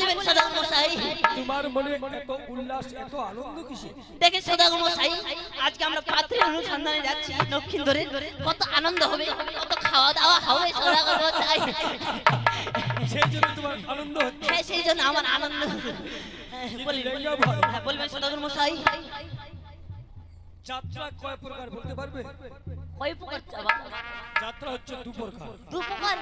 মশাই তোমার মনে এত উল্লাস এত আনন্দ কিসে দেখে সদাগর মশাই আজকে আমরা পাত্রের অনুসন্ধানে যাচ্ছি দক্ষিণ ধরে। কত আনন্দ হবে কত খাওয়া দাওয়া হবে সদাগর মশাই সেই জন্য তোমার আনন্দ হচ্ছে। হ্যাঁ সেই জন্য আমার আনন্দ। হ্যাঁ। হ্যাঁ, বলবেন সদাগর মশাই যাত্রা কয় প্রকার বলতে পারবে? কয় প্রকার যাত্রা হচ্ছে দু প্রকার দু প্রকার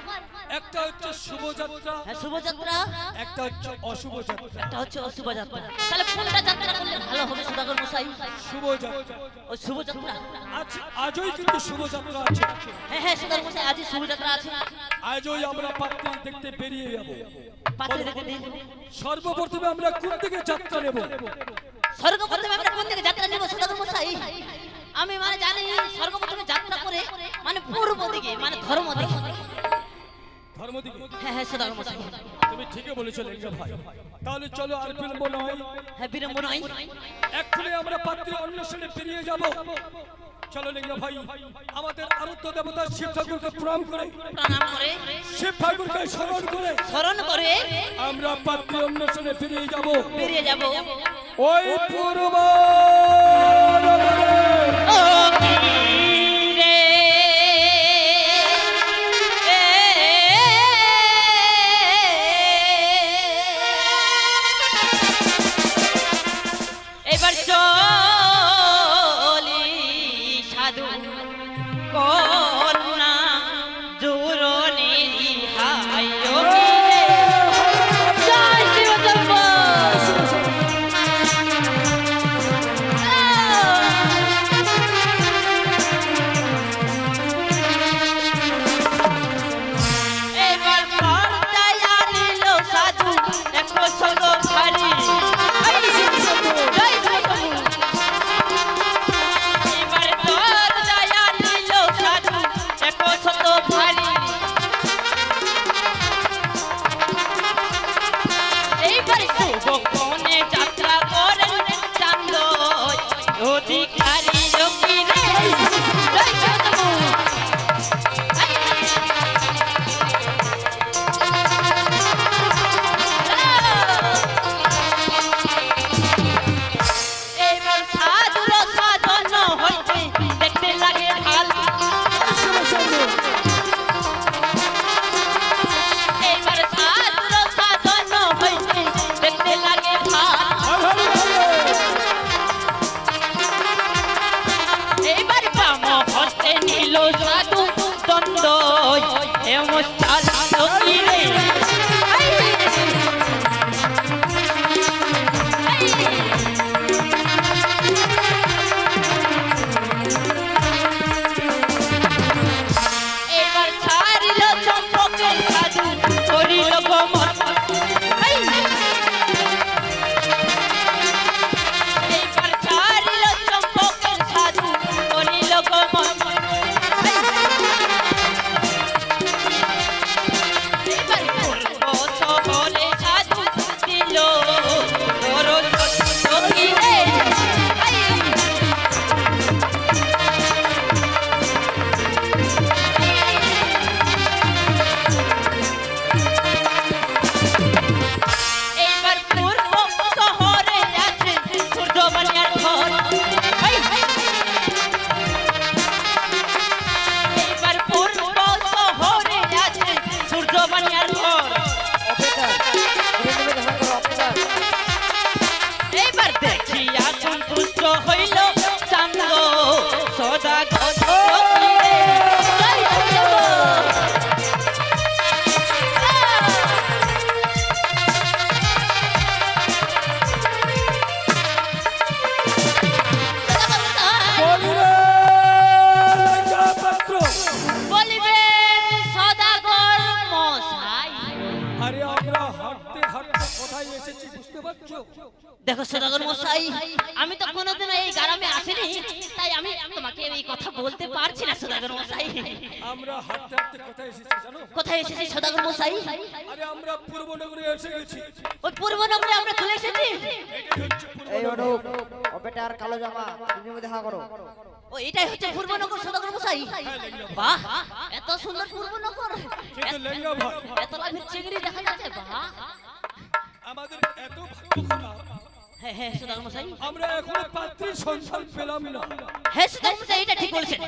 একটা হচ্ছে শুভ যাত্রা হ্যাঁ একটা হচ্ছে অশুভ যাত্রা একটা হচ্ছে অশুভ যাত্রা তাহলে কোনটা যাত্রা করলে ভালো হবে সদাগর মশাই? শুভ যাত্রা ওই শুভযাত্রা। আজ আজই কিন্তু শুভ যাত্রা আছে। হ্যাঁ হ্যাঁ মশাই আজই আছে। আজই আমরা পাত্রী দেখতে বেরিয়ে যাব। পাত্রে সর্বপ্রথমে আমরা কোন দিকে যাত্রা নেব? স্বর্গপ্রথমে আমরা কোন দিকে যাত্রা নেব সদাগর মশাই? আমি মানে জানি সর্বপ্রথমে যাত্রা করে মানে পূর্ব দিকে মানে ধর্ম দিকে। ধর্ম দিকে? হ্যাঁ হ্যাঁ সদাগর মশাই তুমি ঠিকই বলেছ লেঙ্গা ভাই। তাহলে চলো আর বিলম্ব নয়। হ্যাঁ বিড়ম্ব নয়। এক্ষুনি আমরা পাত্রী অন্বেষণে বেরিয়ে যাব। চলো লেঙ্গা ভাই আমাদের আরত্য দেবতা শিব ঠাকুরকে প্রণাম করে। প্রণাম করে। শিব ঠাকুরকে স্মরণ করে। স্মরণ করে। আমরা পাত্রী অন্বেষণে বেরিয়ে যাব। বেরিয়ে যাব। ওই পূর্ব। এবার চলি সাধু কন্যা দেখো সদাগর মশাই আমি তো কোনোদিন এই গ্রামে আসিনি তাই আমি তোমাকে এই কথা বলতে পারছি না সদাগর মশাই। আমরা হাঁটতে হাঁটতে কোথায় এসেছি জানো? কোথায় এসেছি সদাগর মশাই? আরে আমরা পূর্বনগরে এসে গেছি। ওই পূর্বনগরে আমরা চলে এসেছি? এটাই হচ্ছে এই পূর্বনগর অনুপ ও বেটা আর কালো জামা তুমি মধ্যে দেখা করো। ও এটাই হচ্ছে পূর্বনগর সদাগর মশাই। বাহ এত সুন্দর পূর্বনগর লেঙ্গা ভাই এত লাভের চিংড়ি দেখা যাচ্ছে বাহ। আমাদের এত হ্যাঁ হ্যাঁ সদাগর মশাই। আমরা এখনও পাত্রীর সন্ধান পেলাম না। হ্যাঁ সদাগর মশাই এটা ঠিক বলেছেন।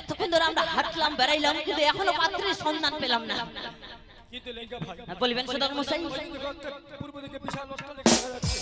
এতক্ষণ ধরে আমরা হাঁটলাম বেড়াইলাম কিন্তু এখনও পাত্রের সন্ধান পেলাম না। কিন্তু লেঙ্গা ভাই হ্যাঁ, বলবেন সদাগর মশাই। ওই দেখো একটা পূর্ব দিকে বিশাল অট্টালিকা দেখা যাচ্ছে।